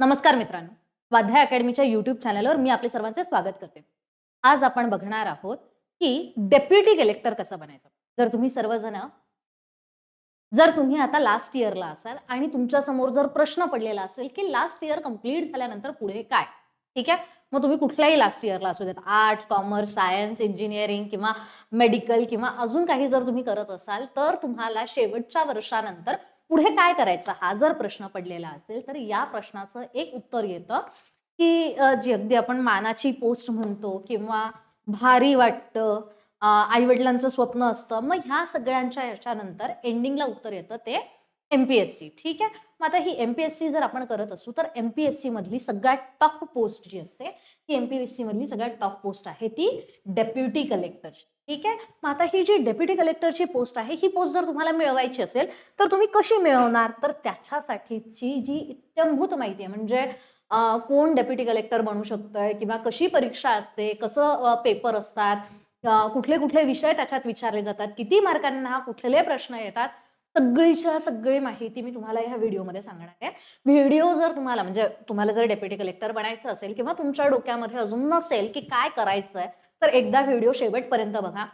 नमस्कार मित्रांनो. स्वाध्याय अकॅडमीच्या युट्यूब चॅनलवर मी आपले सर्वांचे स्वागत करते. आज आपण बघणार आहोत की डेप्युटी कलेक्टर कसं बनायचं? जर तुम्ही सर्वजण जर तुम्ही आता लास्ट इयरला असाल आणि तुमच्यासमोर जर प्रश्न पडलेला असेल की लास्ट इयर कंप्लीट झाल्यानंतर पुढे काय? ठीक आहे? मग तुम्ही कुठल्याही लास्ट इयरला असू देत आर्ट कॉमर्स सायन्स इंजिनिअरिंग किंवा मेडिकल किंवा अजून काही जर तुम्ही करत असाल तर तुम्हाला शेवटच्या वर्षानंतर पुढे काय करायचं? हा जर प्रश्न पडलेला असेल तर या प्रश्नाचं एक उत्तर येतं की जी अगदी आपण मानाची पोस्ट म्हणतो किंवा भारी वाटतं आई वडिलांचं स्वप्न असतं मग ह्या सगळ्यांच्या याच्यानंतर एंडिंगला उत्तर येतं ते एमपीएससी ठीक आहे? मग आता ही एमपीएससी जर आपण करत असू तर एमपीएससी मधली सगळ्यात टॉप पोस्ट जी असते ती एमपीएससी मधली सगळ्यात टॉप पोस्ट आहे ती डेप्युटी कलेक्टरची ठीक आहे? मग आता ही जी डेप्युटी कलेक्टरची पोस्ट आहे ही पोस्ट जर तुम्हाला मिळवायची असेल तर तुम्ही कशी मिळवणार? तर त्याच्यासाठीची जी इत्यंभूत माहिती आहे म्हणजे कोण डेप्युटी कलेक्टर बनू शकतोय किंवा कशी परीक्षा असते कसं पेपर असतात कुठले कुठले विषय त्याच्यात विचारले जातात किती मार्कांना कुठले प्रश्न येतात सगळीच्या सगळी माहिती मी तुम्हाला ह्या व्हिडिओमध्ये सांगणार आहे. व्हिडिओ जर तुम्हाला म्हणजे तुम्हाला जर डेप्युटी कलेक्टर बनायचं असेल किंवा तुमच्या डोक्यामध्ये अजून नसेल की काय करायचं आहे तर एकदा व्हिडिओ शेवटपर्यंत बघा.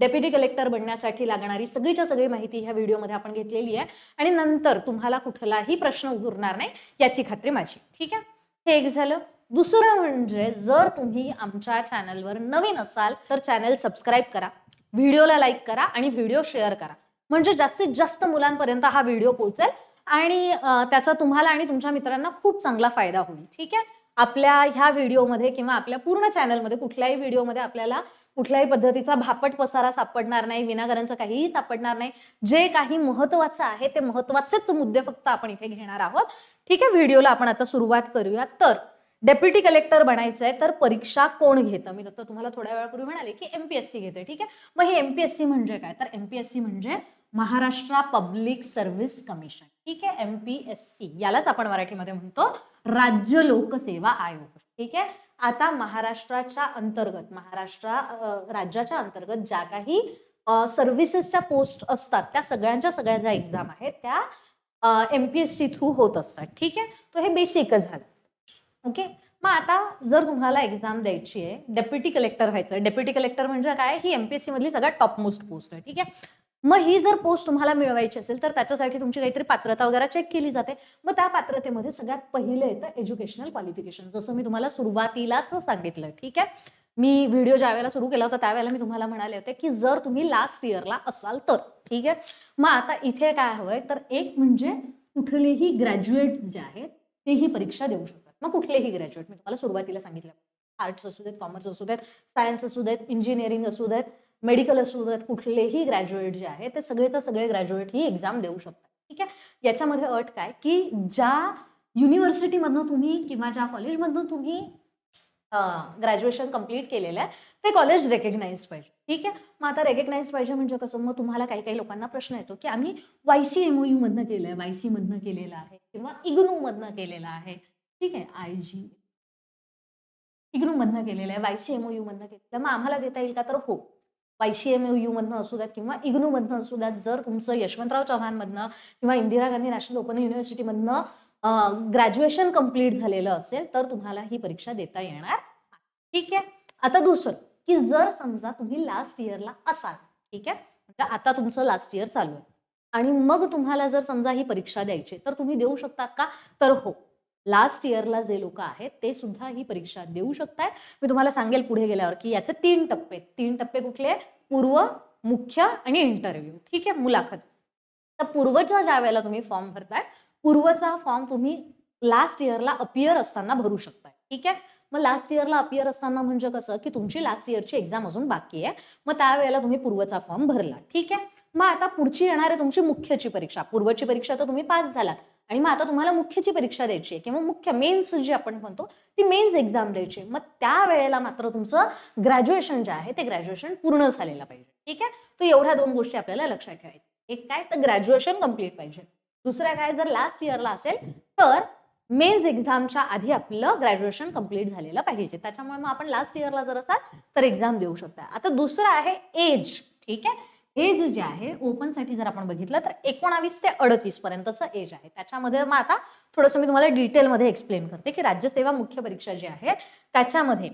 डेप्युटी कलेक्टर बनण्यासाठी लागणारी सगळीच्या सगळी माहिती ह्या व्हिडिओमध्ये आपण घेतलेली आहे. आणि नंतर तुम्हाला कुठलाही प्रश्न उरणार नाही याची खात्री माझी. ठीक आहे? हे एक झालं. दुसरं म्हणजे जर तुम्ही आमच्या चॅनलवर नवीन असाल तर चॅनल सबस्क्राईब करा. व्हिडिओला लाईक करा आणि व्हिडिओ शेअर करा. म्हणजे जास्तीत जास्त मुलांपर्यंत हा व्हिडिओ पोहोचेल आणि त्याचा तुम्हाला आणि तुमच्या मित्रांना खूप चांगला फायदा होईल. ठीक आहे? आपल्या ह्या व्हिडिओमध्ये किंवा आपल्या पूर्ण चॅनलमध्ये कुठल्याही व्हिडिओमध्ये आपल्याला कुठल्याही पद्धतीचा भापट पसारा सापडणार नाही विनाकारांचं काहीही सापडणार नाही. जे काही महत्वाचं आहे ते महत्वाचेच मुद्दे फक्त आपण इथे घेणार आहोत. ठीक आहे व्हिडिओला आपण आता सुरुवात करूया. तर डेप्युटी कलेक्टर बनायचंय तर परीक्षा कोण घेतं? मी आता तुम्हाला थोड्या वेळापूर्वी म्हणाले की एमपीएससी घेते ठीक आहे? मग हे एमपीएससी म्हणजे काय? तर एमपीएससी म्हणजे महाराष्ट्र पब्लिक सर्व्हिस कमिशन ठीक आहे एमपीएससी यालाच आपण मराठीमध्ये म्हणतो राज्य लोकसेवा आयोग. ठीक आहे? आता महाराष्ट्राच्या अंतर्गत महाराष्ट्र राज्याच्या अंतर्गत ज्या काही सर्व्हिसेसच्या पोस्ट असतात त्या सगळ्यांच्या सगळ्या ज्या एक्झाम आहेत त्या एमपीएससी थ्रू होत असतात. ठीक आहे? तो हे बेसिकच झालं. ओके? मग आता जर तुम्हाला एक्झाम द्यायची आहे डेप्युटी कलेक्टर व्हायचं डेप्युटी कलेक्टर म्हणजे काय? ही एमपीएससी मधली सगळ्यात टॉप मोस्ट पोस्ट आहे. ठीक आहे? मग ही जर पोस्ट तुम्हाला मिळवायची असेल तर त्याच्यासाठी तुमची काहीतरी पात्रता वगैरे चेक केली जाते. मग त्या पात्रतेमध्ये सगळ्यात पहिलं येतं एज्युकेशनल क्वालिफिकेशन जसं मी तुम्हाला सुरुवातीलाच सांगितलं ठीक आहे? मी व्हिडिओ ज्या वेळेला सुरू केला होता त्यावेळेला मी तुम्हाला म्हणाले होते की जर तुम्ही लास्ट इयरला असाल तर ठीक आहे? मग आता इथे काय हवंय? तर एक म्हणजे कुठलेही ग्रॅज्युएट जे आहेत ते ही परीक्षा देऊ शकतात. मग कुठलेही ग्रॅज्युएट मी तुम्हाला सुरुवातीला सांगितलं. आर्ट्स असू देत कॉमर्स असू देत सायन्स असू देत इंजिनिअरिंग असू देत मेडिकल असू देत कुठलेही ग्रॅज्युएट जे आहे ते सगळेच सगळे ग्रॅज्युएट ही एक्झाम देऊ शकतात. ठीक आहे? याच्यामध्ये अट काय? की ज्या युनिव्हर्सिटीमधनं तुम्ही किंवा ज्या कॉलेजमधनं तुम्ही ग्रॅज्युएशन कंप्लीट केलेलं आहे ते कॉलेज रेकग्नाइज पाहिजे. ठीक आहे? मग आता रेकग्नाइज पाहिजे म्हणजे कसं? मग तुम्हाला काही काही लोकांना प्रश्न येतो की आम्ही वाय सी एमओयू मधनं केलं आहे वायसी मधनं केलेलं आहे किंवा इग्नू मधनं केलेलं आहे. ठीक आहे? आय जी इग्नू मधनं केलेलं आहे वाय सी एम ओयू मधनं केलेलं आहे. मग आम्हाला देता येईल का? तर हो. वाय सीएमएय यू मधनं असू द्यात किंवा इग्नू मधनं असू द्यात जर तुमचं यशवंतराव चव्हाण मधनं किंवा इंदिरा गांधी नॅशनल ओपन युनिव्हर्सिटीमधनं ग्रॅज्युएशन कंप्लीट झालेलं असेल तर तुम्हाला ही परीक्षा देता येणार. ठीक आहे? आता दुसरं की जर समजा तुम्ही लास्ट इयरला असाल ठीक आहे? म्हणजे आता तुमचं लास्ट इयर चालू आहे. आणि मग तुम्हाला जर समजा ही परीक्षा द्यायची तर तुम्ही देऊ शकता का? तर हो. लास्ट इयरला जे लोक आहेत ते सुद्धा ही परीक्षा देऊ शकतात मी तुम्हाला सांगेल पुढे गेल्यावर की याचे तीन टप्पे. तीन टप्पे कुठले पूर्व मुख्य आणि इंटरव्ह्यू ठीक आहे? मुलाखत. तर पूर्वच्या ज्या वेळेला तुम्ही फॉर्म भरताय पूर्वचा फॉर्म तुम्ही लास्ट इयरला अपियर असताना भरू शकताय. ठीक आहे? मग लास्ट इयरला अपियर असताना म्हणजे कसं? की तुमची लास्ट इयरची एक्झाम अजून बाकी आहे. मग त्यावेळेला तुम्ही पूर्वचा फॉर्म भरला ठीक आहे? मग आता पुढची येणार आहे तुमची मुख्यची परीक्षा. पूर्वची परीक्षा तर तुम्ही पास झालात. आणि मग आता तुम्हाला मुख्यची परीक्षा द्यायची आहे किंवा मुख्य मेन्स जी आपण म्हणतो ती मेन्स एक्झाम द्यायची आहे. मग त्या वेळेला मात्र तुमचं ग्रॅज्युएशन जे आहे ते ग्रॅज्युएशन पूर्ण झालेलं पाहिजे. ठीक आहे? तर एवढ्या दोन गोष्टी आपल्याला लक्षात ठेवायच्या. एक काय? तर ग्रॅज्युएशन कंप्लीट पाहिजे. दुसरं काय? जर लास्ट इयरला असेल तर मेन्स एक्झामच्या आधी आपलं ग्रॅज्युएशन कंप्लीट झालेलं पाहिजे. त्याच्यामुळे मग आपण लास्ट इयरला जर असाल तर एक्झाम देऊ शकता. आता दुसरं आहे एज. ठीक आहे? एज जे आहे ओपनसाठी जर आपण बघितलं तर एकोणावीस ते अडतीस पर्यंतचं एज आहे. त्याच्यामध्ये मग आता थोडंसं मी तुम्हाला डिटेलमध्ये एक्सप्लेन करते की राज्य सेवा मुख्य परीक्षा जी आहे त्याच्यामध्ये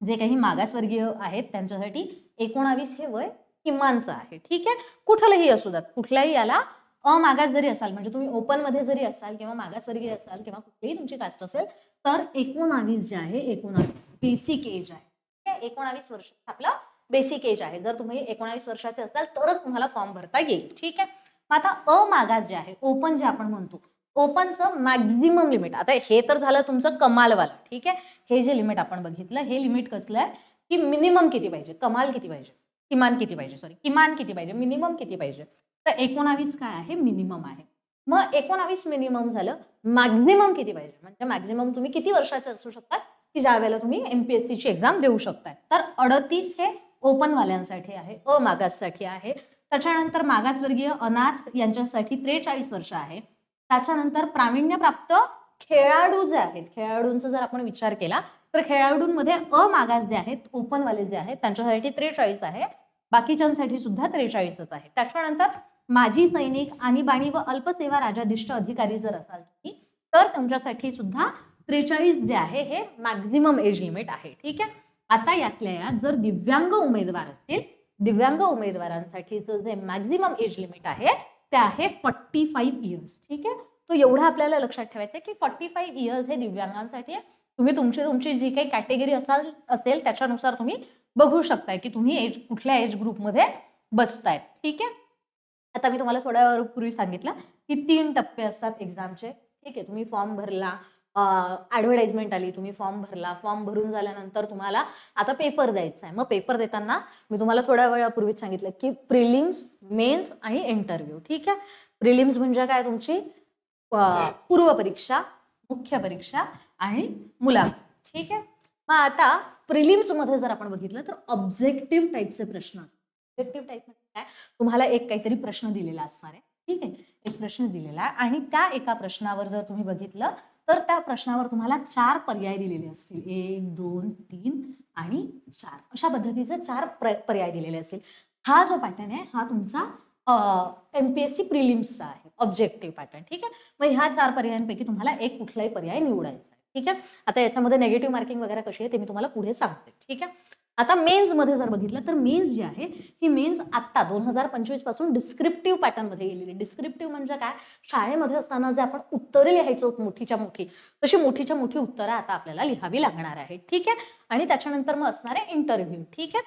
जे काही मागासवर्गीय आहेत त्यांच्यासाठी एकोणावीस हे वय किमानचं आहे. ठीक आहे? कुठलंही असू द्यात कुठल्याही याला अमागास जरी असाल म्हणजे तुम्ही ओपनमध्ये जरी असाल किंवा मागासवर्गीय असाल किंवा कुठलीही तुमची कास्ट असेल तर एकोणावीस जे आहे एकोणावीस बेसिक एज आहे. ठीक आहे? एकोणावीस वर्ष. आपलं बेसिक एज आहे. जर तुम्ही एकोणावीस वर्षाचे असाल तरच तुम्हाला फॉर्म भरता येईल. ठीक आहे? मग आता अमागास जे आहे ओपन जे आपण म्हणतो ओपनचं मॅक्झिमम लिमिट आता हे तर झालं तुमचं कमालवाला. ठीक आहे? हे जे लिमिट आपण बघितलं हे लिमिट कसलं आहे? की मिनिमम किती पाहिजे? कमाल किती पाहिजे? किमान किती पाहिजे? सॉरी किमान किती पाहिजे? मिनिमम किती पाहिजे? तर एकोणावीस काय आहे? मिनिमम आहे. मग एकोणावीस मिनिमम झालं मॅक्झिमम किती पाहिजे? म्हणजे मॅक्झिमम तुम्ही किती वर्षाचे असू शकतात? की ज्या वेळेला तुम्ही एमपीएससी ची एक्झाम देऊ शकताय. तर अडतीस हे ओपन वाल्यांसाठी आहे अमागाससाठी आहे. त्याच्यानंतर मागासवर्गीय अनाथ यांच्यासाठी त्रेचाळीस वर्ष आहे. त्याच्यानंतर प्रावीण्यप्राप्त खेळाडू जे आहेत खेळाडूंचा जर आपण विचार केला तर खेळाडूंमध्ये अमागास जे आहेत ओपनवाले जे आहेत त्यांच्यासाठी त्रेचाळीस आहे. बाकीच्यांसाठी सुद्धा त्रेचाळीसच आहे. त्याच्यानंतर माजी सैनिक आणीबाणी व अल्पसेवा राजाधिष्ठ अधिकारी जर असाल तुम्ही तर तुमच्यासाठी सुद्धा त्रेचाळीस जे आहे हे मॅक्झिमम एज लिमिट आहे. ठीक आहे? आता यातल्या यात जर दिव्यांग उमेदवार असतील दिव्यांग उमेदवारांसाठीचं जे मॅक्झिमम एज लिमिट आहे ते आहे फॉर्टी फाईव्ह इयर्स ठीक आहे? तो एवढा आपल्याला लक्षात ठेवायचं आहे की फॉर्टी फाईव्ह इयर्स हे दिव्यांगांसाठी आहे. तुम्ही तुमची तुमची जी काही कॅटेगरी असाल असेल त्याच्यानुसार तुम्ही बघू शकताय की तुम्ही एज कुठल्या एज ग्रुपमध्ये बसतायत. ठीक आहे? आता मी तुम्हाला थोड्या पूर्वी सांगितलं की तीन टप्पे असतात एक्झामचे ठीक आहे? तुम्ही फॉर्म भरला ऍडव्हर्टाइजमेंट आली तुम्ही फॉर्म भरला. फॉर्म भरून झाल्यानंतर तुम्हाला आता पेपर द्यायचा आहे. मग पेपर देताना मी तुम्हाला थोड्या वेळापूर्वीच सांगितलं की प्रिलिम्स मेन्स आणि इंटरव्ह्यू ठीक आहे? प्रिलिम्स म्हणजे काय तुमची? पूर्व परीक्षा मुख्य परीक्षा आणि मुलाखत. ठीक आहे? मग आता प्रिलिम्समध्ये जर आपण बघितलं तर ऑब्जेक्टिव्ह टाईपचे प्रश्न असतात. ऑब्जेक्टिव्ह टाईप म्हणजे काय? तुम्हाला एक काहीतरी प्रश्न दिलेला असणार आहे. ठीक आहे? एक प्रश्न दिलेला आहे आणि त्या एका प्रश्नावर जर तुम्ही बघितलं तर त्या प्रश्नावर तुम्हाला चार पर्याय दिलेले असतील. एक दोन तीन आणि चार. अशा पद्धतीचे चार प्र- पर्याय दिलेले असतील. हा जो पॅटर्न आहे हा तुमचा एमपीएससी प्रिलिम्सचा आहे. ऑब्जेक्टिव्ह पॅटर्न ठीक आहे? मग ह्या चार पर्यायांपैकी तुम्हाला एक कुठलाही पर्याय निवडायचा आहे. ठीक आहे? आता याच्यामध्ये नेगेटिव्ह मार्किंग वगैरे कशी आहे ते मी तुम्हाला पुढे सांगते. ठीक आहे? आता मेन्समध्ये जर बघितलं तर मेन्स जी आहे ही मेन्स आत्ता दोन हजार पंचवीसपासून डिस्क्रिप्टिव्ह पॅटर्नमध्ये गेलेली डिस्क्रिप्टिव्ह म्हणजे काय? शाळेमध्ये असताना जे आपण उत्तरे लिहायचो मोठीच्या मोठी तशी मोठीच्या मोठी उत्तरं आता आपल्याला लिहावी लागणार आहे. ठीक आहे? आणि त्याच्यानंतर मग असणार आहे इंटरव्ह्यू ठीक आहे?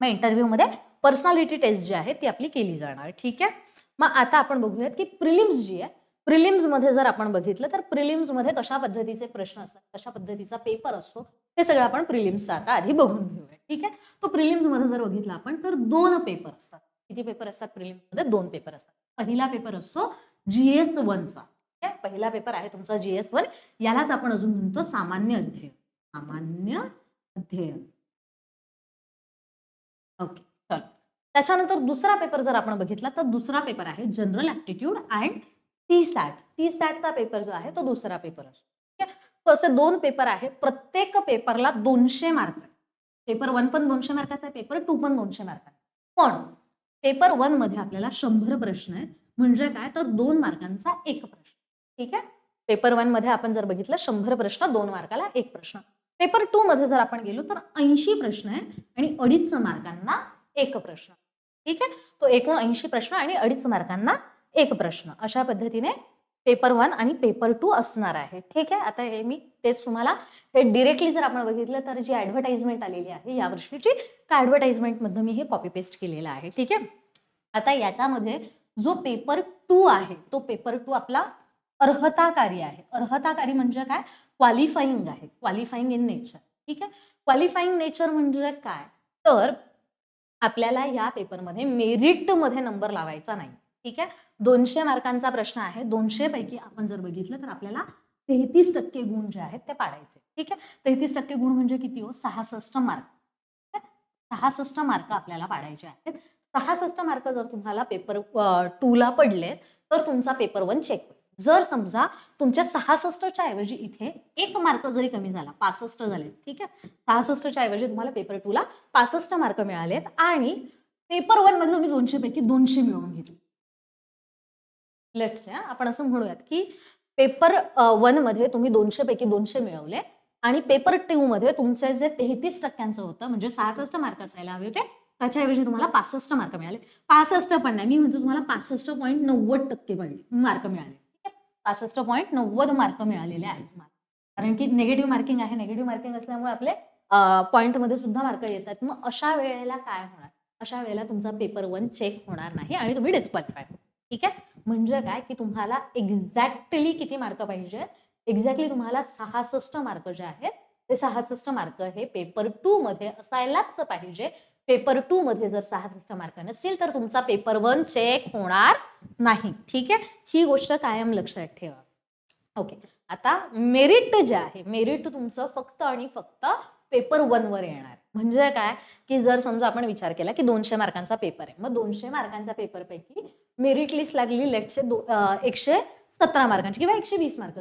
मग इंटरव्ह्यूमध्ये पर्सनॅलिटी टेस्ट जी आहे ती आपली केली जाणार. ठीक आहे? मग आता आपण बघूयात की प्रिलिम्स जी आहे प्रिलिम्समध्ये जर आपण बघितलं तर प्रिलिम्समध्ये कशा पद्धतीचे प्रश्न असतात कशा पद्धतीचा पेपर असतो हे सगळं आपण प्रिलिम्सचा आता आधी बघून घेऊया ठीक आहे? तो प्रिलिम्समध्ये जर बघितला आपण तर दोन पेपर असतात. किती पेपर असतात प्रिलिम्समध्ये? दोन पेपर असतात. पहिला पेपर असतो जीएस वनचा ठीक आहे? पहिला पेपर आहे तुमचा जीएस वन यालाच आपण अजून म्हणतो सामान्य अध्ययन. सामान्य अध्ययन. ओके चल. त्याच्यानंतर दुसरा पेपर जर आपण बघितला तर दुसरा पेपर आहे general aptitude and C SAT C सॅटचा paper जो आहे तो दुसरा पेपर असतो. असे दोन पेपर आहे. प्रत्येक पेपरला दोनशे मार्क पेपर वन पण दोनशे मार्काचा आहे पेपर टू पण दोनशे मार्काचा पण पेपर वनमध्ये आपल्याला शंभर प्रश्न आहेत. म्हणजे काय? तर दोन मार्कांचा एक प्रश्न. ठीक आहे? पेपर वनमध्ये आपण जर बघितलं शंभर प्रश्न दोन मार्काला एक प्रश्न. पेपर टू मध्ये जर आपण गेलो तर ऐंशी प्रश्न आहे आणि अडीच मार्कांना एक प्रश्न. ठीक आहे? तो एकूण ऐंशी प्रश्न आणि अडीच मार्कांना एक प्रश्न. अशा पद्धतीने पेपर वन आणि पेपर टू असणार आहे. ठीक आहे? आता हे मी तेच तुम्हाला हे डिरेक्टली जर आपण बघितलं तर जी ऍडव्हर्टाइजमेंट आलेली आहे या वर्षीची त्या ऍडव्हर्टाइजमेंटमधनं मी हे कॉपी पेस्ट केलेलं आहे. ठीक आहे? आता याच्यामध्ये जो पेपर टू आहे तो पेपर टू आपला अर्हताकारी आहे. अर्हताकारी म्हणजे काय? क्वालिफाईंग आहे. क्वालिफाईंग इन नेचर ठीक आहे? क्वालिफाईंग नेचर म्हणजे काय? तर आपल्याला या पेपरमध्ये मेरिटमध्ये नंबर लावायचा नाही. ठीक आहे? दोनशे मार्कांचा प्रश्न आहे. दोनशे पैकी आपण जर बघितलं तर आपल्याला तेहतीस टक्के गुण जे आहेत ते पाडायचे. ठीक आहे? तेहतीस टक्के गुण म्हणजे किती हो? सहासष्ट मार्क. सहासष्ट मार्क आपल्याला पाडायचे आहेत. सहासष्ट मार्क जर तुम्हाला पेपर टू ला पडले तर तुमचा पेपर वन चेक जर समजा तुमच्या सहासष्टच्या ऐवजी इथे एक मार्क जरी कमी झाला पासष्ट झाले ठीक आहे? सहासष्टच्या ऐवजी तुम्हाला पेपर टू ला पासष्ट मार्क मिळालेत आणि पेपर वनमध्ये तुम्ही दोनशे पैकी दोनशे मिळवून घेतले. लेट्स आपण असं म्हणूयात की पेपर वनमध्ये तुम्ही दोनशे पैकी दोनशे मिळवले आणि पेपर टू मध्ये तुमचे जे तेहतीस टक्क्यांचं होतं म्हणजे सहासष्ट मार्क असायला हवे होते त्याच्याऐवजी तुम्हाला पासष्ट मार्क मिळाले. पासष्ट पण नाही. मी म्हणतो तुम्हाला पासष्ट पॉईंट नव्वद टक्के पडले मार्क मिळाले. ठीक पासष्ट पॉईंट नव्वद मार्क मिळालेले आहेत तुम्हाला. कारण की निगेटिव्ह मार्किंग आहे. निगेटिव्ह मार्किंग असल्यामुळे आपले पॉईंटमध्ये सुद्धा मार्क येतात. मग अशा वेळेला काय होणार? अशा वेळेला तुमचा पेपर वन चेक होणार नाही आणि तुम्ही डिस्क्वालिफाय ठीक आहे? म्हणजे काय? की तुम्हाला एक्झॅक्टली किती मार्क पाहिजे एक्झॅक्टली तुम्हाला सहासष्ट मार्क जे आहेत ते सहासष्ट मार्क हे पेपर टू मध्ये असायलाच पाहिजे. पेपर टू मध्ये जर सहासष्ट मार्क नसतील तर तुमचा पेपर वन चेक होणार नाही. ठीक आहे? ही गोष्ट कायम लक्षात ठेवा. ओके आता मेरिट जे आहे मेरिट तुमचं फक्त आणि फक्त पेपर वन वर येणार. म्हणजे काय? की जर समजा आपण विचार केला की दोनशे मार्कांचा पेपर आहे मग दोनशे मार्कांच्या पेपर पैकी मेरिट लिस्ट लागली लेटचे एकशे सतरा मार्कांची किंवा एकशे वीस मार्क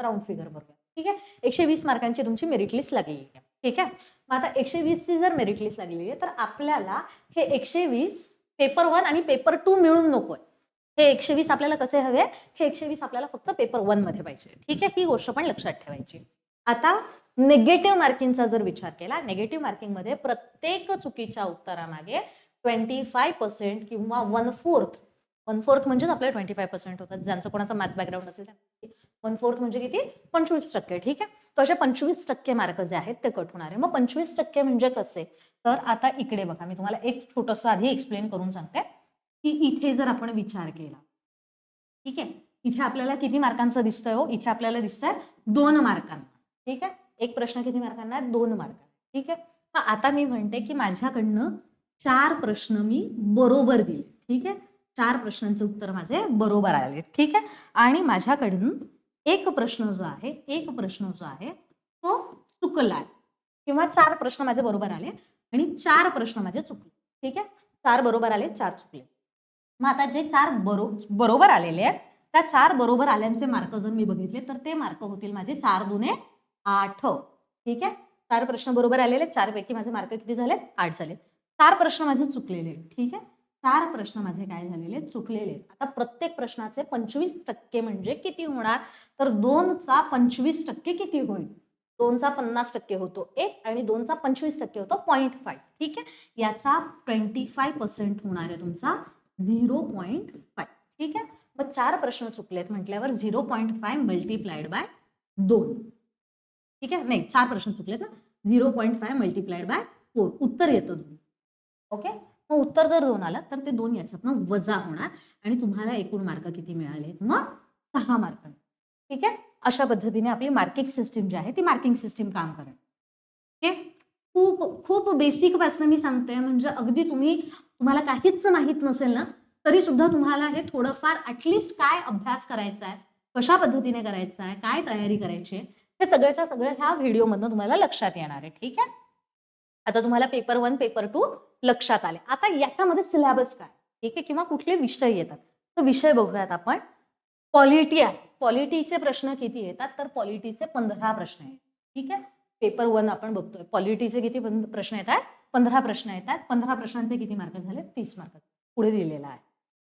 राऊंड फिगर बरोबर ठीक आहे? एकशे वीस मार्कांची तुमची मेरिट लिस्ट लागलेली आहे. ठीक आहे? मग आता एकशे वीसची जर मेरिट लिस्ट लागलेली आहे तर आपल्याला हे एकशे वीस पेपर वन आणि पेपर टू मिळून नकोय हे एकशे वीस आपल्याला कसे हवे? हे एकशे वीस आपल्याला फक्त पेपर वनमध्ये पाहिजे. ठीक आहे? ही गोष्ट पण लक्षात ठेवायची. आता निगेटिव्ह मार्किंगचा जर विचार केला निगेटिव्ह मार्किंगमध्ये प्रत्येक चुकीच्या उत्तरामागे ट्वेंटी फाय पर्सेंट किंवा वन फोर्थ वन फोर्थ म्हणजेच आपल्याला ट्वेंटी फाय पर्सेंट होतात. ज्यांचं कोणाचा मॅथ बॅकग्राऊंड असेल वन फोर्थ म्हणजे किती? पंचवीस टक्के ठीक आहे? तर असे पंचवीस टक्के मार्क जे आहेत ते कट होणार आहे. मग पंचवीस टक्के म्हणजे कसे? तर आता इकडे बघा मी तुम्हाला एक छोटंसं आधी एक्सप्लेन करून सांगते की इथे जर आपण विचार केला ठीक आहे? इथे आपल्याला किती मार्कांचं दिसतंय हो? इथे आपल्याला दिसतंय दोन मार्कांना ठीक आहे? एक प्रश्न किती मार्कांना आहे? दोन मार्क ठीक आहे? मग आता मी म्हणते की माझ्याकडनं चार प्रश्न मी बरोबर दिले. ठीक आहे? चार प्रश्नांचं उत्तर माझे बरोबर आले ठीक आहे? आणि माझ्याकडून एक प्रश्न जो आहे एक प्रश्न जो आहे तो चुकला किंवा चार प्रश्न माझे बरोबर आले आणि चार प्रश्न माझे चुकले. ठीक आहे? चार बरोबर आले चार चुकले. मग आता जे चार बरो बरोबर आलेले आहेत त्या चार बरोबर आल्यांचे मार्क जर मी बघितले तर ते मार्क होतील माझे चार दुने आठ. ठीक आहे? चार प्रश्न बरोबर आलेले आहेत. माझे मार्क किती झालेत? आठ झाले चार प्रश्न माझे चुकलेले आहेत. ठीक आहे? चार प्रश्न माझे काय झालेले आहेत? चुकलेले आहेत. आता प्रत्येक प्रश्नाचे पंचवीस टक्के म्हणजे किती होणार? तर दोनचा पंचवीस टक्के किती होईल? दोनचा पन्नास टक्के होतो एक आणि दोनचा पंचवीस टक्के होतो पॉईंट फाय ठीक आहे? याचा ट्वेंटी फाय पर्सेंट होणार आहे तुमचा झिरो पॉईंट फाय ठीक आहे? मग चार प्रश्न चुकलेत म्हटल्यावर zero point five multiplied by दोन. ठीक आहे? नाही चार प्रश्न चुकले तर zero point five multiplied by four उत्तर येतं दोन ओके मग उत्तर जर दोन आलं तर ते दोन याच्यातनं वजा होणार आणि तुम्हाला एकूण मार्क किती मिळाले? मग सहा मार्क. ठीक आहे? अशा पद्धतीने आपली मार्किंग सिस्टीम जी आहे ती मार्किंग सिस्टीम काम करेल. ओके खूप खूप बेसिकपासून मी सांगते. म्हणजे अगदी तुम्ही तुम्हाला काहीच माहीत नसेल ना तरी सुद्धा तुम्हाला हे थोडंफार ऍटलिस्ट काय अभ्यास करायचा आहे कशा पद्धतीने करायचा आहे काय तयारी करायची आहे हे सगळ्याच्या सगळं ह्या व्हिडिओमधनं तुम्हाला लक्षात येणार आहे ठीक आहे? आता तुम्हाला पेपर वन पेपर टू लक्षात आले. आता याच्यामध्ये सिलेबस काय? ठीक आहे? किंवा कुठले विषय येतात? तर विषय बघूयात आपण. पॉलिटी आहे. पॉलिटीचे प्रश्न किती येतात? तर पॉलिटीचे पंधरा प्रश्न आहेत. ठीक आहे? पेपर वन आपण बघतोय. पॉलिटीचे किती प्रश्न येतात? पंधरा प्रश्न येतात. पंधरा प्रश्नांचे किती मार्क झाले तीस मार्क पुढे दिलेला आहे.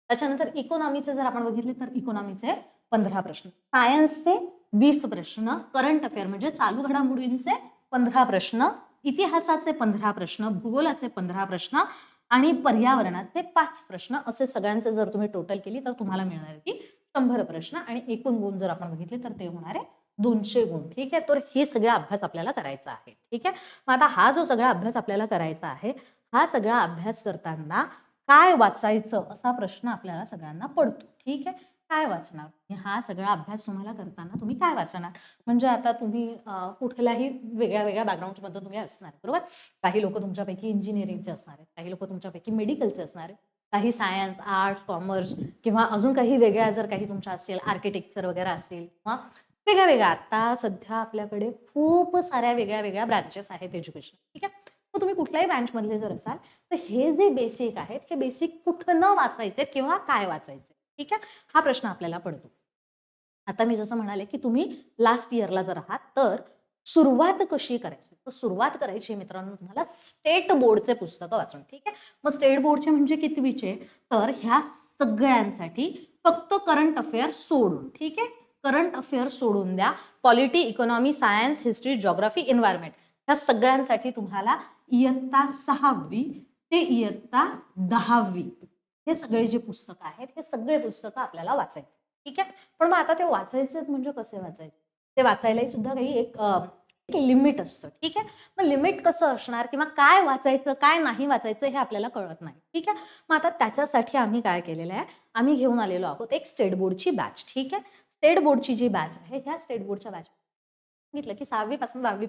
त्याच्यानंतर इकॉनॉमीचे जर आपण बघितले तर इकॉनॉमीचे पंधरा प्रश्न. सायन्सचे वीस प्रश्न करंट अफेअर म्हणजे चालू घडामोडींचे पंधरा प्रश्न इतिहासाचे पंधरा प्रश्न भूगोलाचे पंधरा प्रश्न आणि पर्यावरणाचे पाच प्रश्न असे सगळ्यांचे जर तुम्ही टोटल केली तर तुम्हाला मिळणार की शंभर प्रश्न आणि एकूण गुण जर आपण बघितले तर ते होणार आहे दोनशे गुण. ठीक आहे? तर हे सगळा अभ्यास आपल्याला करायचा आहे. ठीक आहे? मग आता हा जो सगळा अभ्यास आपल्याला करायचा आहे हा सगळा अभ्यास करताना काय वाचायचं असा प्रश्न आपल्याला सगळ्यांना पडतो. ठीक आहे? काय वाचणार? हा सगळा अभ्यास तुम्हाला करताना तुम्ही काय वाचणार? म्हणजे आता तुम्ही कुठल्याही वेगळ्या वेगळ्या बॅकग्राऊंडमध्ये तुम्ही असणार बरोबर? काही लोक तुमच्यापैकी इंजिनिअरिंगचे असणार आहेत काही लोक तुमच्यापैकी मेडिकलचे असणार आहेत काही सायन्स आर्ट कॉमर्स किंवा अजून काही वेगळ्या जर काही तुमच्या असतील आर्किटेक्चर वगैरे असेल किंवा वेगळ्या वेगळ्या. आता सध्या आपल्याकडे खूप साऱ्या वेगळ्या वेगळ्या ब्रांचेस आहेत एज्युकेशन ठीक आहे? तुम्ही कुठल्याही ब्रँच मधले जर असाल तर हे जे बेसिक आहेत हे बेसिक कुठं न वाचायचे किंवा काय वाचायचे? ठीक आहे? हा प्रश्न आपल्याला पडतो. आता मी जसं म्हणाले की तुम्ही लास्ट इयरला जर आहात तर सुरुवात कशी करायची? तर सुरुवात करायची मित्रांनो तुम्हाला स्टेट बोर्डचे पुस्तकं वाचून ठीक आहे? मग स्टेट बोर्डचे म्हणजे कितवीचे? तर ह्या सगळ्यांसाठी फक्त करंट अफेअर सोडून ठीक आहे? करंट अफेअर सोडून द्या. Polity economy science history geography environment ह्या सगळ्यांसाठी तुम्हाला इयत्ता सहावी ते इयत्ता दहावी हे सगळे जे पुस्तकं आहेत हे सगळे पुस्तकं आपल्याला वाचायचे. ठीक आहे? पण मग आता ते वाचायचे म्हणजे कसे वाचायचे? ते वाचायलाही सुद्धा काही एक एक लिमिट असतं. ठीक आहे? मग लिमिट कसं असणार किंवा काय वाचायचं काय नाही वाचायचं हे आपल्याला कळत नाही. ठीक आहे? मग आता त्याच्यासाठी आम्ही काय केलेलं आहे? आम्ही घेऊन आलेलो आहोत एक स्टेट बोर्डची बॅच. ठीक आहे? स्टेट बोर्डची जी बॅच आहे ह्या स्टेट बोर्डच्या बॅच सांगितलं की सहावी पासून दहावी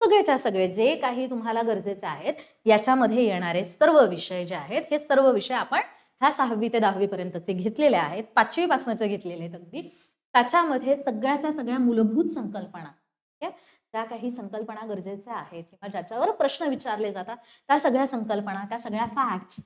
सगळेच्या सगळे जे काही तुम्हाला गरजेचे आहेत याच्यामध्ये येणारे सर्व विषय जे आहेत हे सर्व विषय आपण ह्या सहावी ते दहावी पर्यंतचे घेतलेले आहेत पाचवी पासनाचे घेतलेले आहेत अगदी त्याच्यामध्ये सगळ्याच्या सगळ्या मूलभूत संकल्पना ठीक आहे? ज्या काही संकल्पना गरजेच्या आहेत किंवा ज्याच्यावर प्रश्न विचारले जातात त्या सगळ्या संकल्पना त्या सगळ्या फॅक्ट्स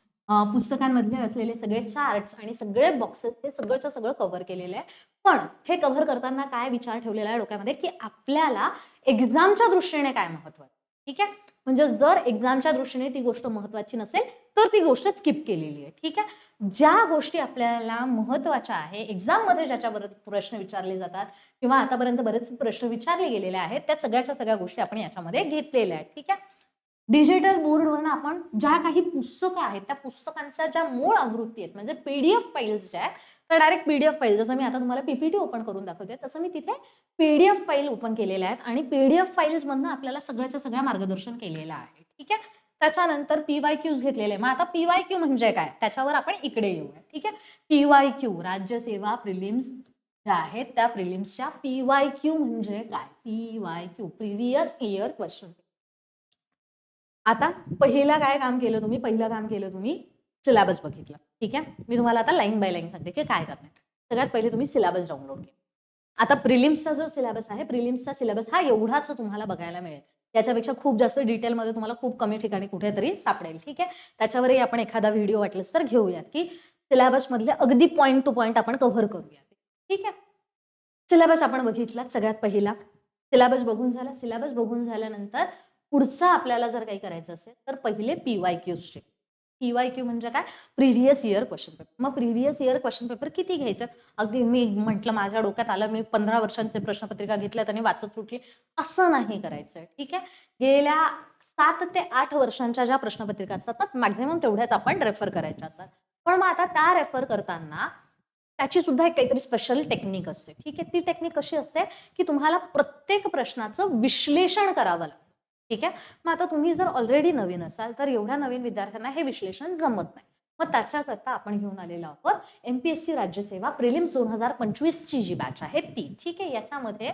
पुस्तकांमधले असलेले सगळे चार्ट्स आणि सगळे बॉक्सेस हे सगळंच्या सगळं कव्हर केलेलं आहे पण हे कव्हर करताना काय विचार ठेवलेला आहे डोक्यामध्ये? की आपल्याला एक्झामच्या दृष्टीने काय महत्त्व ठीक आहे? म्हणजे जर एक्झामच्या दृष्टीने ती गोष्ट महत्वाची नसेल तर ती गोष्ट स्किप केलेली आहे. ठीक आहे? ज्या गोष्टी आपल्याला महत्त्वाच्या आहे एक्झाममध्ये ज्याच्यावर प्रश्न विचारले जातात किंवा आतापर्यंत बरेच प्रश्न विचारले गेलेले आहेत त्या सगळ्याच्या सगळ्या गोष्टी आपण याच्यामध्ये घेतलेल्या आहेत. ठीक आहे? डिजिटल बोर्डवरनं आपण ज्या काही पुस्तकं आहेत त्या पुस्तकांच्या ज्या मूळ आवृत्ती आहेत म्हणजे पीडीएफ फाईल्स ज्या आहेत तर डायरेक्ट पीडीएफ फाईल जसं मी आता तुम्हाला पीपीटी ओपन करून दाखवते तसं मी तिथे पीडीएफ फाईल ओपन केलेल्या आहेत आणि पीडीएफ फाईल्स मधनं आपल्याला सगळ्याच्या सगळ्या मार्गदर्शन केलेलं आहे. ठीक आहे? त्याच्यानंतर पीवाय क्यूज घेतलेले. मग आता पीवाय क्यू म्हणजे काय? त्याच्यावर आपण इकडे येऊया. ठीक आहे? पीवाय क्यू राज्यसेवा प्रिलिम्स ज्या आहेत त्या प्रिलिम्सच्या पीवाय क्यू म्हणजे काय? PY Q previous year question आता पहिलं काय काम केलं तुम्ही? पहिलं काम केलं तुम्ही सिलेबस बघितलं. ठीक आहे? मी तुम्हाला आता लाईन बाय लाईन सांगते की काय करणार. सगळ्यात पहिले तुम्ही सिलेबस डाउनलोड केला. आता प्रिलिम्सचा जो सिलेबस आहे प्रिलिम्सचा सिलेबस हा एवढाच तुम्हाला बघायला मिळेल. त्याच्यापेक्षा खूप जास्त डिटेलमध्ये तुम्हाला खूप कमी ठिकाणी कुठेतरी सापडेल. ठीक आहे? त्याच्यावरही आपण एखादा व्हिडिओ वाटलंच तर घेऊयात की सिलॅबसमधले अगदी पॉईंट टू पॉईंट आपण कव्हर करूया ठीक आहे? सिलेबस आपण बघितला सगळ्यात पहिला. सिलेबस बघून झाला. सिलेबस बघून झाल्यानंतर पुढचं आपल्याला जर काही करायचं असेल तर पहिले पीवाय क्यूजचे पीवाय क्यू म्हणजे काय? Previous year question paper. मग प्रिव्हियस इयर क्वेश्चन पेपर किती घ्यायचं? अगदी मी म्हटलं माझ्या डोक्यात आलं मी पंधरा वर्षांचे प्रश्नपत्रिका घेतल्यात आणि वाचत सुटली. असं नाही करायचं ठीक आहे? गेल्या सात ते आठ वर्षांच्या ज्या प्रश्नपत्रिका असतात मॅक्झिमम तेवढ्याच आपण रेफर करायच्या असतात. पण मग आता त्या रेफर करताना त्याची सुद्धा एक काहीतरी स्पेशल टेक्निक असते. ठीक आहे? ती टेक्निक कशी असते? की तुम्हाला प्रत्येक प्रश्नाचं विश्लेषण करावं लागतं. ठीक आहे? मग आता तुम्ही जर ऑलरेडी नवीन असाल तर एवढ्या नवीन विद्यार्थ्यांना हे विश्लेषण जमत नाही. मग त्याच्याकरता आपण घेऊन आलेलो आहोत एमपीएससी राज्यसेवा प्रिलिम्स दोन हजार पंचवीसची जी बॅच आहे ती. ठीक आहे? याच्यामध्ये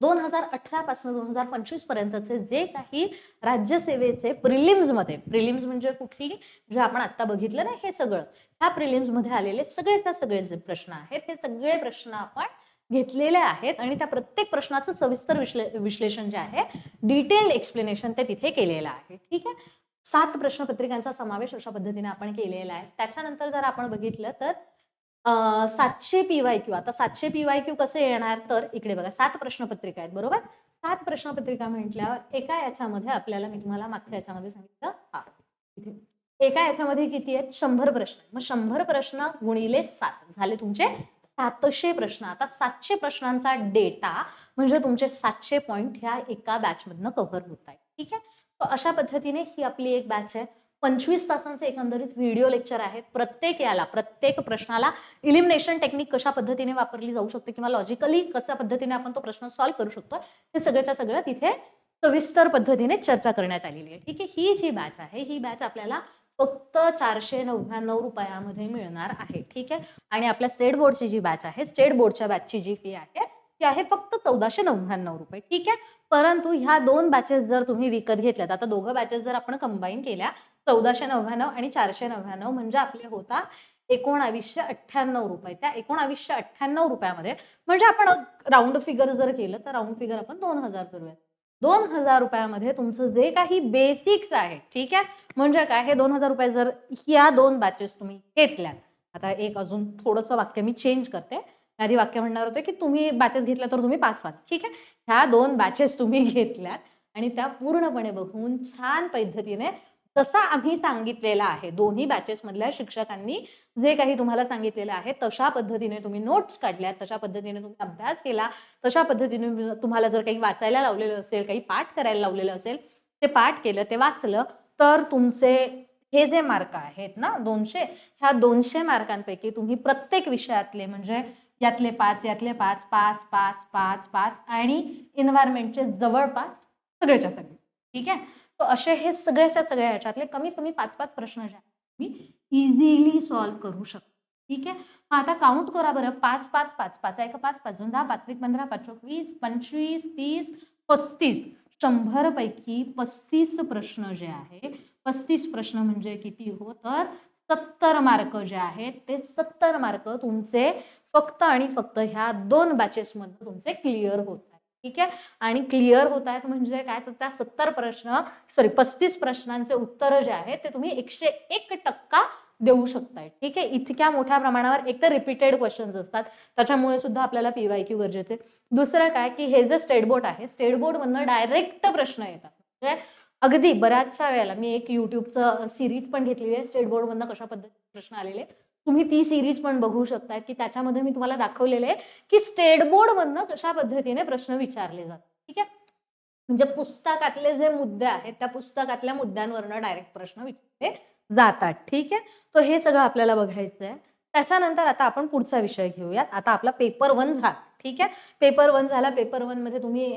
दोन हजार अठरा पासून दोन हजार पंचवीस पर्यंतचे जे काही राज्यसेवेचे प्रिलिम्समध्ये प्रिलिम्स म्हणजे कुठली जे आपण आता बघितलं ना हे सगळं. ह्या प्रिलिम्समध्ये आलेले सगळे त्या सगळे जे प्रश्न आहेत हे सगळे प्रश्न आपण घेतलेले आहेत आणि त्या प्रत्येक प्रश्नाचं सविस्तर विश्ले विश्लेषण जे आहे डिटेल्ड एक्सप्लेनेशन ते तिथे केलेलं आहे. ठीक आहे? सात प्रश्नपत्रिकांचा समावेश अशा पद्धतीने आपण केलेला आहे. त्याच्यानंतर जर आपण बघितलं तर सातशे पीवाय क्यू. आता सातशे पीवाय क्यू कसे येणार? तर इकडे बघा सात प्रश्नपत्रिका आहेत बरोबर? सात प्रश्नपत्रिका म्हटल्यावर एका याच्यामध्ये आपल्याला मी तुम्हाला मागच्या याच्यामध्ये सांगितलं हा इथे. एका याच्यामध्ये किती आहेत? शंभर प्रश्न मग शंभर प्रश्न गुणिले सात. झाले तुमचे सातशे प्रश्न. आता सातशे प्रश्नांचा डेटा म्हणजे तुमचे सातशे पॉईंट ह्या एका बॅच मधनं कव्हर होत आहे ठीक आहे? तर अशा पद्धतीने ही आपली एक बॅच आहे. पंचवीस तासांचे एकंदरीत व्हिडिओ लेक्चर आहेत प्रत्येक याला प्रत्येक प्रश्नाला इलिमिनेशन टेक्निक कशा पद्धतीने वापरली जाऊ शकते किंवा लॉजिकली कशा पद्धतीने आपण तो प्रश्न सॉल्व्ह करू शकतो हे सगळ्याच्या सगळ्या तिथे सविस्तर पद्धतीने चर्चा करण्यात आलेली आहे. ठीक आहे? ही जी बॅच आहे ही बॅच आपल्याला फक्त चारशे नव्याण्णव रुपयामध्ये मिळणार आहे. ठीक आहे? आणि आपल्या स्टेट बोर्डची जी बॅच आहे स्टेट बोर्डच्या बॅचची जी फी आहे ती आहे फक्त चौदाशे नव्याण्णव रुपये. ठीक आहे? परंतु ह्या दोन बॅचेस जर तुम्ही विकत घेतल्यात आता दोघं बॅचेस जर आपण कंबाईन केल्या चौदाशे नव्याण्णव आणि चारशे नव्याण्णव म्हणजे आपले होता एकोणावीसशे अठ्ठ्याण्णव रुपये. त्या एकोणावीसशे अठ्ठ्याण्णव रुपयामध्ये म्हणजे आपण राऊंड फिगर जर केलं तर राऊंड फिगर आपण दोन हजार करूयात. दोन हजार रुपयामध्ये तुमचं जे काही बेसिक्स आहे ठीक आहे? म्हणजे काय? हे दोन हजार रुपये जर ह्या दोन बॅचेस तुम्ही घेतल्यात. आता एक अजून थोडंसं वाक्य मी चेंज करते. आधी वाक्य म्हणणार होते की तुम्ही बॅचेस घेतल्या तर तुम्ही पास व्हाल ठीक आहे? ह्या दोन बॅचेस तुम्ही घेतल्यात आणि त्या पूर्णपणे बघून छान पद्धतीने तसा आम्ही सांगितलेला आहे. दोन्ही बॅचेस मधल्या शिक्षकांनी जे काही तुम्हाला सांगितलेलं आहे तशा पद्धतीने तुम्ही नोट्स काढल्यात तशा पद्धतीने तुम्ही अभ्यास केला तशा पद्धतीने तुम्हाला जर काही वाचायला लावलेलं असेल काही पाठ करायला लावलेलं असेल ते पाठ केलं ते वाचलं तर तुमचे हे जे मार्क आहेत ना दोनशे ह्या दोनशे मार्कांपैकी तुम्ही प्रत्येक विषयातले म्हणजे यातले पाच यातले पाच पाच पाच पाच पाच आणि इन्व्हायरमेंटचे जवळपास सगळेच्या सगळे. ठीक आहे? असे हे सगळ्याच्या सगळ्या ह्याच्यातले कमीत कमी पाच पाच प्रश्न जे आहेत तुम्ही इझिली सॉल्व्ह करू शकतो. ठीक आहे? मग आता काउंट करा बरं. पाच पाच पाच. पाच एक पाच पाच दोन दहा पाच एक पंधरा पाच वीस पंचवीस तीस पस्तीस. शंभर पैकी पस्तीस प्रश्न जे आहे पस्तीस प्रश्न म्हणजे किती हो? तर सत्तर मार्क जे आहेत ते सत्तर मार्क तुमचे फक्त आणि फक्त ह्या दोन बॅचेसमध्ये तुमचे क्लिअर होत ठीक आहे? आणि क्लिअर होत आहेत म्हणजे काय? तर त्या सत्तर प्रश्न सॉरी पस्तीस प्रश्नांचे उत्तर जे आहेत ते तुम्ही एकशे एक टक्का देऊ शकताय. ठीक आहे? इतक्या मोठ्या प्रमाणावर एक तर रिपीटेड क्वेश्चन्स असतात. त्याच्यामुळे सुद्धा आपल्याला पीवाय क्यू गरजेचे दुसरं काय? की हे जे स्टेट बोर्ड आहे स्टेट बोर्ड मधनं डायरेक्ट प्रश्न येतात. म्हणजे अगदी बऱ्याचशा वेळेला मी एक युट्यूबचं सिरीज पण घेतलेली आहे. स्टेट बोर्डमधनं कशा पद्धतीचे प्रश्न आलेले आहेत. तुम्ही ती सिरीज पण बघू शकता की त्याच्यामध्ये मी तुम्हाला दाखवलेले आहे की स्टेट बोर्ड मधनं कशा पद्धतीने प्रश्न विचारले जातात. ठीक आहे? म्हणजे पुस्तकातले जे मुद्दे आहेत त्या पुस्तकातल्या मुद्द्यांवरनं डायरेक्ट प्रश्न विचारले जातात. ठीक आहे? तर हे सगळं आपल्याला बघायचं आहे त्याच्यानंतर आता आपण पुढचा विषय घेऊयात. आता आपला पेपर वन झाला. ठीक आहे? पेपर वन झाला. पेपर वनमध्ये तुम्ही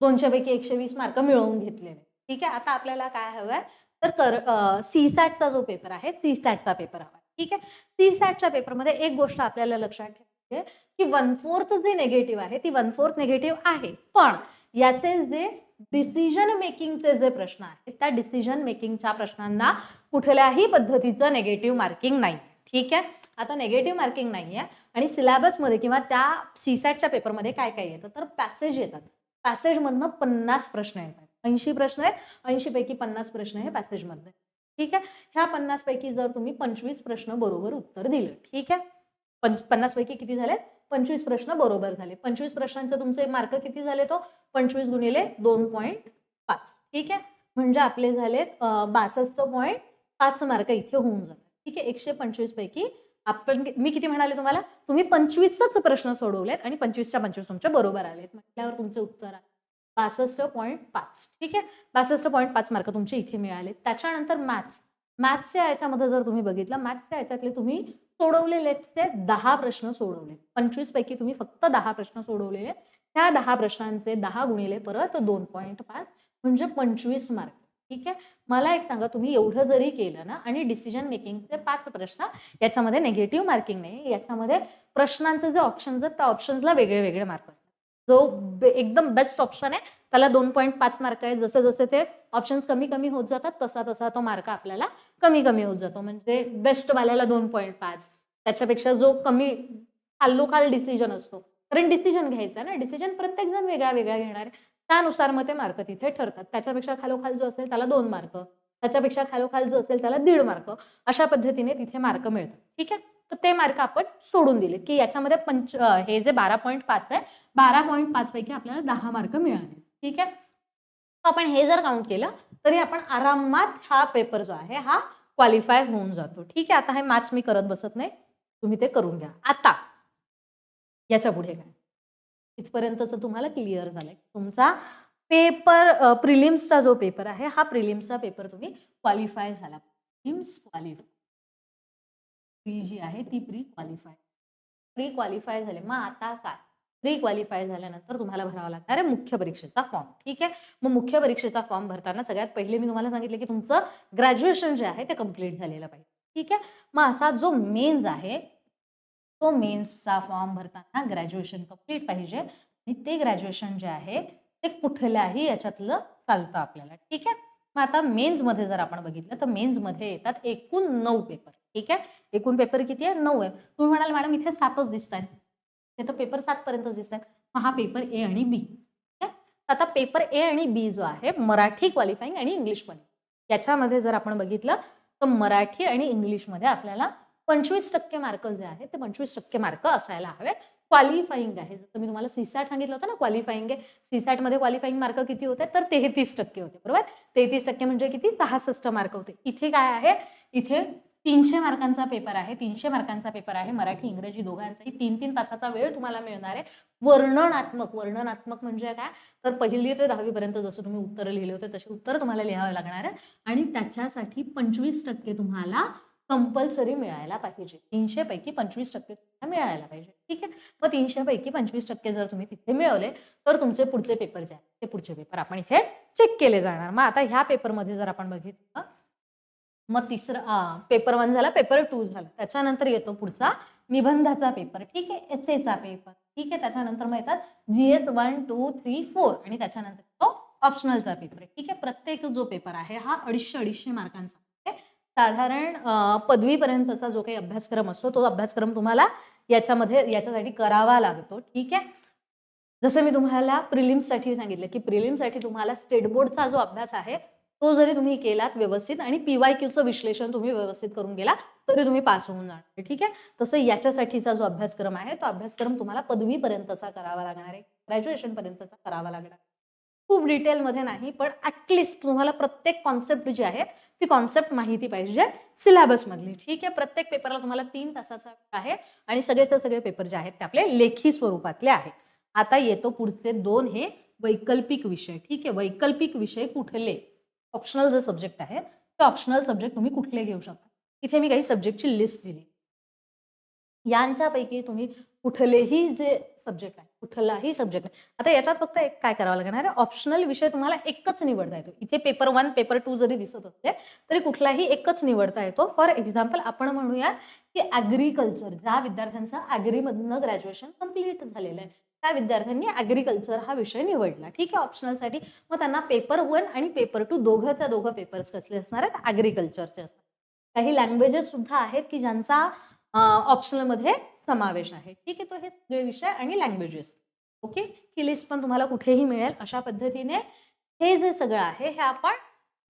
दोनशे पैकी एकशे वीस मार्क मिळवून घेतलेले. ठीक आहे? आता आपल्याला काय हवंय? तर कर सी सॅटचा जो पेपर आहे सी सॅटचा पेपर हवा ठीक आहे? सी सॅटच्या पेपरमध्ये एक गोष्ट आपल्याला लक्षात ठेवायची की वन फोर्थ जे नेगेटिव्ह आहे ती वन फोर्थ नेगेटिव्ह आहे. पण याचे जे डिसिजन मेकिंगचे जे प्रश्न आहेत त्या डिसिजन मेकिंगच्या प्रश्नांना कुठल्याही पद्धतीचं नेगेटिव्ह मार्किंग नाही. ठीक आहे? आता नेगेटिव्ह मार्किंग नाही आहे आणि सिलेबसमध्ये किंवा त्या सीसॅटच्या पेपरमध्ये काय काय येतं? तर पॅसेज येतात. पॅसेजमधनं पन्नास प्रश्न येतात. ऐंशी प्रश्न आहेत. ऐंशी पैकी पन्नास प्रश्न हे पॅसेजमधले ठीक आहे? ह्या पन्नास पैकी जर तुम्ही पंचवीस प्रश्न बरोबर उत्तर दिलं ठीक आहे? पंच पन्नास पैकी किती झाले पंचवीस प्रश्न बरोबर झाले. पंचवीस प्रश्नांचे तुमचे मार्क किती झाले तो? पंचवीस गुणिले दोन पॉईंट पाच. ठीक आहे? म्हणजे आपले झालेत बासष्ट पॉईंट पाच मार्क इथे होऊन जातात. ठीक आहे? एकशे पंचवीस पैकी आपण मी किती म्हणाले तुम्हाला? तुम्ही पंचवीसच प्रश्न सोडवलेत आणि पंचवीसच्या पंचवीस तुमच्या बरोबर आलेत. म्हटल्यावर तुमचे उत्तर आले बासष्ट पॉईंट पाच. ठीक आहे? बासष्ट पॉईंट पाच मार्क तुमचे इथे मिळाले. त्याच्यानंतर मॅथ्स मॅथ्सच्या याच्यामध्ये जर तुम्ही बघितलं मॅथ्सच्या याच्यातले तुम्ही सोडवलेले दहा प्रश्न सोडवले. पंचवीस पैकी तुम्ही फक्त दहा प्रश्न सोडवलेले त्या दहा प्रश्नांचे दहा गुणिले परत दोन पॉईंट पाच म्हणजे पंचवीस मार्क. ठीक आहे? मला एक सांगा तुम्ही एवढं जरी केलं ना आणि डिसिजन मेकिंगचे पाच प्रश्न याच्यामध्ये नेगेटिव्ह मार्किंग नाही याच्यामध्ये प्रश्नांचे जे ऑप्शन्स आहेत त्या ऑप्शन्सला वेगळे वेगळे मार्क असतात. जो बे- एकदम बेस्ट ऑप्शन आहे त्याला दोन पॉईंट पाच मार्क आहे. जसे जसे ते ऑप्शन्स कमी कमी होत जातात तसा तसा तो मार्क आपल्याला कमी कमी होत जातो. म्हणजे बेस्ट वाल्याला दोन पॉईंट पाच. त्याच्यापेक्षा जो कमी खाल्लोखाल डिसिजन असतो. कारण डिसिजन घ्यायचा आहे ना. डिसिजन प्रत्येक जण वेगळा वेगळा घेणार. आहे त्यानुसार मग ते मार्क तिथे ठरतात. त्याच्यापेक्षा खालोखाल जो असेल त्याला दोन मार्क त्याच्यापेक्षा खालोखाल जो असेल त्याला दीड मार्क अशा पद्धतीने तिथे मार्क मिळतात. ठीक आहे? तर ते मार्क आपण सोडून दिले की याच्यामध्ये पंच हे जे बारा पॉईंट पाच आहे बारा पॉईंट पाच पैकी आपल्याला दहा मार्क मिळाले. ठीक आहे? आपण हे जर काउंट केलं तरी आपण आरामात हा पेपर जो आहे हा क्वालिफाय होऊन जातो. ठीक आहे? आता हे मॅच मी करत बसत नाही. तुम्ही ते करून घ्या. आता याच्यापुढे काय? इथपर्यंतच तुम्हाला क्लिअर झालंय. तुमचा पेपर प्रिलिम्सचा जो पेपर आहे हा प्रिलिम्सचा पेपर तुम्ही क्वालिफाय झाला. प्रिलिम्स क्वालिफाय प्री जी आहे ती प्री क्वालिफाय प्री क्वालिफाय झाले. मग आता काय? प्री क्वालिफाय झाल्यानंतर तुम्हाला भरावा लागणार आहे मुख्य परीक्षेचा फॉर्म ठीक आहे? मग मुख्य परीक्षेचा फॉर्म भरताना सगळ्यात पहिले मी तुम्हाला सांगितलं की तुमचं ग्रॅज्युएशन जे आहे ते कंप्लीट झालेलं पाहिजे. ठीक आहे? मग असा जो मेन्स आहे तो मेन्सचा फॉर्म भरताना ग्रॅज्युएशन कंप्लीट पाहिजे. आणि ते ग्रॅज्युएशन जे आहे ते कुठल्याही याच्यातलं चालतं आपल्याला. ठीक आहे? मग आता मेन्समध्ये जर आपण बघितलं तर मेन्समध्ये येतात एकूण नऊ पेपर ठीक आहे? एकूण पेपर किती आहे? नऊ आहे. तुम्ही म्हणाल मॅडम इथे सातच दिसत आहेत ते तर पेपर सात पर्यंत दिसत आहेत मग हा पेपर ए आणि बी ठीक आहे? आता पेपर ए आणि बी जो आहे मराठी क्वालिफाईंग आणि इंग्लिशमध्ये याच्यामध्ये जर आपण बघितलं तर मराठी आणि इंग्लिशमध्ये आपल्याला पंचवीस टक्के मार्क जे आहेत ते पंचवीस टक्के मार्क असायला हवे क्वालिफाईंग आहे. जसं मी तुम्हाला सीसॅट सांगितलं होतं ना क्वालिफाईंग आहे. सीसॅटमध्ये क्वालिफाईंग मार्क किती होते? तर तेहतीस टक्के होते. बरोबर? तेहतीस टक्के म्हणजे किती? सहासष्ट मार्क होते. इथे काय आहे? इथे तीनशे मार्कांचा पेपर आहे तीनशे मार्कांचा पेपर आहे मराठी इंग्रजी दोघांचाही तीन तीन तासाचा वेळ तुम्हाला मिळणार आहे. वर्णनात्मक वर्णनात्मक म्हणजे काय? तर पहिली ते दहावीपर्यंत जसं तुम्ही उत्तर लिहिले होते तसे उत्तर तुम्हाला लिहावं लागणार आहे. आणि त्याच्यासाठी पंचवीस टक्के तुम्हाला कंपल्सरी मिळायला पाहिजे. तीनशे पैकी पंचवीस टक्के तुम्हाला मिळायला पाहिजे. ठीक आहे? मग तीनशे पैकी पंचवीस टक्के जर तुम्ही तिथे मिळवले तर तुमचे पुढचे पेपर जे आहेत ते पुढचे पेपर आपण इथे चेक केले जाणार. मग आता ह्या पेपरमध्ये जर आपण बघितलं मग तिसरा पेपर वन झाला पेपर टू झाला. त्याच्यानंतर येतो पुढचा निबंधाचा पेपर ठीक आहे? एसएचा पेपर ठीक आहे? त्याच्यानंतर मग येतात GS one two three four आणि त्याच्यानंतर तो ऑप्शनलचा पेपर आहे ठीक आहे? प्रत्येक जो पेपर आहे हा अडीचशे अडीचशे मार्कांचा. साधारण पदवीपर्यंतचा जो काही अभ्यासक्रम असतो तो अभ्यासक्रम तुम्हाला याच्यामध्ये याच्यासाठी करावा लागतो. ठीक आहे? जसं मी तुम्हाला प्रिलिम्ससाठी सांगितलं की प्रिलिम्ससाठी तुम्हाला स्टेट बोर्डचा जो अभ्यास आहे तो जरी तुम्ही केलात व्यवस्थित आणि पीवाय क्यूचं विश्लेषण तुम्ही व्यवस्थित करून गेला तरी तुम्ही पास होऊन जाणार ठीक आहे? तसं याच्यासाठीचा जो अभ्यासक्रम आहे तो अभ्यासक्रम तुम्हाला पदवीपर्यंतचा करावा लागणार आहे ग्रॅज्युएशन पर्यंतचा करावा लागणार खूप डिटेलमध्ये नाही पण ऍटलिस्ट तुम्हाला प्रत्येक कॉन्सेप्ट जी आहे ती कॉन्सेप्ट माहिती पाहिजे सिलेबसमधली ठीक आहे? प्रत्येक पेपरला तुम्हाला तीन तासाचा वेळ आहे आणि सगळेचे सगळे पेपर जे आहेत ते आपले लेखी स्वरूपातले आहेत. आता येतो पुढचे दोन हे वैकल्पिक विषय ठीक आहे? वैकल्पिक विषय कुठले? ऑप्शनल जे सब्जेक्ट आहे ते ऑप्शनल सब्जेक्ट तुम्ही कुठले घेऊ शकता. इथे मी काही सब्जेक्टची लिस्ट दिली. यांच्यापैकी तुम्ही कुठलेही जे सब्जेक्ट आहे कुठलाही सब्जेक्ट आहे आता याच्यात फक्त एक काय करावं लागणार आहे? ऑप्शनल विषय तुम्हाला एकच निवडता येतो. इथे पेपर वन पेपर टू जरी दिसत असते तरी कुठलाही एकच निवडता येतो. फॉर एक्झाम्पल आपण म्हणूया की ॲग्रिकल्चर ज्या विद्यार्थ्यांचं ॲग्रीमधनं ग्रॅज्युएशन कंप्लीट झालेलं आहे त्या विद्यार्थ्यांनी ॲग्रिकल्चर हा विषय निवडला. ठीक आहे ऑप्शनलसाठी मग त्यांना पेपर वन आणि पेपर टू दोघंच्या दोघं पेपर्स कसले असणार आहेत? ॲग्रिकल्चरचे असतात काही लँग्वेजेस सुद्धा आहेत की ज्यांचा ऑप्शनलमध्ये समावेश आहे. ठीक आहे तो हे सगळे विषय आणि लँग्वेजेस ओके ही लिस्ट पण तुम्हाला कुठेही मिळेल. अशा पद्धतीने हे जे सगळं आहे हे आपण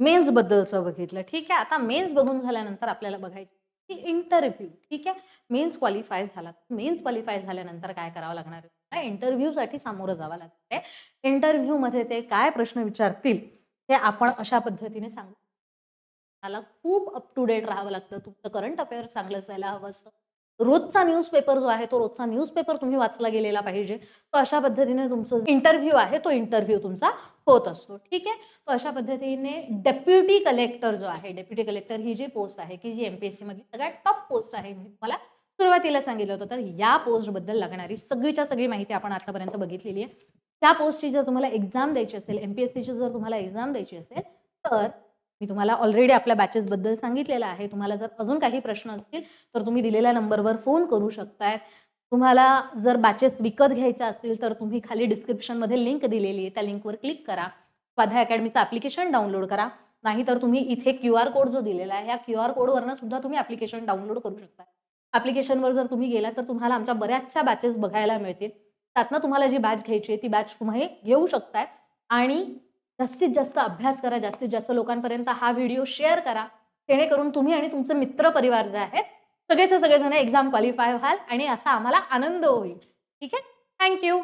मेन्स बद्दलचं बघितलं. ठीक आहे? आता मेन्स बघून झाल्यानंतर आपल्याला बघायचं की इंटरव्ह्यू ठीक आहे? मेन्स क्वालिफाय झाला. मेन्स क्वालिफाय झाल्यानंतर काय करावं लागणार आहे? इंटरव्ह्यूसाठी सामोरं जावं लागतं आहे? इंटरव्ह्यूमध्ये ते काय प्रश्न विचारतील हे आपण अशा पद्धतीने सांगू. मला खूप अप टू डेट राहावं लागतं. तुमचं करंट अफेअर चांगलं असायला हवं असतं. रोजचा न्यूजपेपर जो आहे तो रोजचा न्यूजपेपर तुम्ही वाचला गेलेला पाहिजे. तो अशा पद्धतीने तुमचं इंटरव्ह्यू आहे तो इंटरव्ह्यू तुमचा होत असतो. ठीक आहे? तो अशा पद्धतीने डेप्युटी कलेक्टर जो आहे डेप्युटी कलेक्टर ही जी पोस्ट आहे की जी एमपीएससी मधली सगळ्यात टॉप पोस्ट आहे मी सुरुवातीला सांगितलं होतं. तर या पोस्टबद्दल लागणारी सगळीच्या सगळी माहिती आपण आतापर्यंत बघितलेली आहे. त्या पोस्टची जर तुम्हाला एक्झाम द्यायची असेल एमपीएससीची जर तुम्हाला एक्झाम द्यायची असेल तर मी तुम्हाला ऑलरेडी आपल्या बॅचेस बद्दल सांगितलेलं आहे. तुम्हाला जर अजून काही प्रश्न असतील तर तुम्ही दिलेल्या नंबरवर फोन करू शकताय. तुम्हाला जर बॅचेस विकत घ्यायच्या असतील तर तुम्ही खाली डिस्क्रिप्शनमध्ये लिंक दिलेली आहे. त्या लिंकवर क्लिक करा. स्वाध्याय अकॅडमीचं ॲप्लिकेशन डाउनलोड करा. नाहीतर तुम्ही इथे क्यू आर कोड जो दिलेला आहे ह्या क्यू आर कोडवरनं सुद्धा तुम्ही ॲप्लिकेशन डाउनलोड करू शकता ॲप्लिकेशनवर जर तुम्ही गेला तर तुम्हाला आमच्या बऱ्याचशा बॅचेस बघायला मिळतील. त्यातनं तुम्हाला जी बॅच घ्यायची आहे ती बॅच तुम्ही घेऊ शकताय. आणि जास्तीत जास्त अभ्यास करा जास्तीत जास्त लोकांपर्यंत हा व्हिडिओ शेअर करा. जेणेकरून तुम्ही आणि तुमचे मित्र परिवार जे आहेत सगळेच सगळेजण एक्झाम क्वालिफाय व्हाल आणि असा आम्हाला आनंद होईल. ठीक आहे? थँक्यू